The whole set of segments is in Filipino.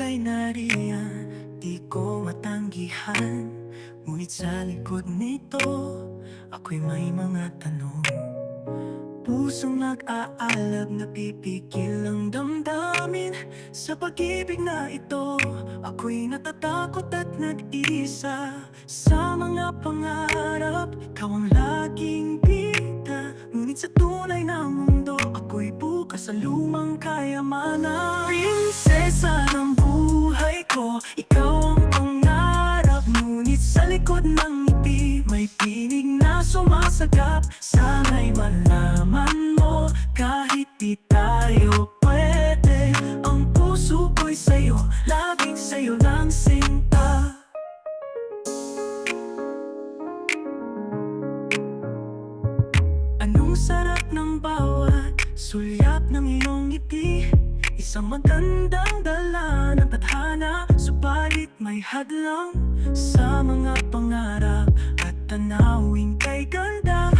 ay nariyan Di ko matanggihan. Ngunit sa likod nito Ako'y may mga tanong. Pusong nag-aalab na pipigil ang damdamin. Sa pag-ibig na ito Ako'y natatakot at nag-isa. Sa mga pangarap sa lumang kayamanan. Prinsesa ng buhay ko Ikaw ang pangarap. Ngunit sa likod ng ngiti May tinig na sumasagap. Sana'y malaman mo Kahit di tayo pwede Ang puso ko'y sa'yo Laging sa'yo lang sinta. Anong sarap sulyap ng iyong ngiti Isang magandang dala ng tadhana. Subalit may hadlang sa mga pangarap At tanawin kay ganda.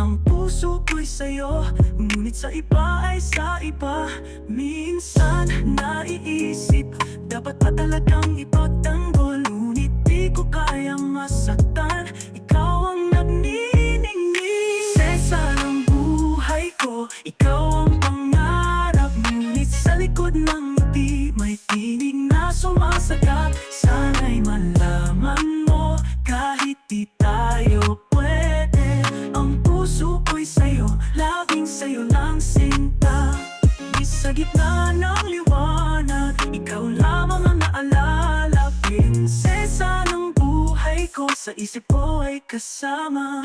Ang puso ko'y sa'yo Ngunit sa iba ay sa iba. Minsan naiisip Dapat pa talagang ipagtanggol sumasagap Sana'y malaman mo Kahit di tayo pwede Ang puso ko'y sa'yo Laging sa'yo lang sinta. Di sa gitna ng liwanag Ikaw lamang ang naalala. Prinsesa ng buhay ko Sa isip ko ay kasama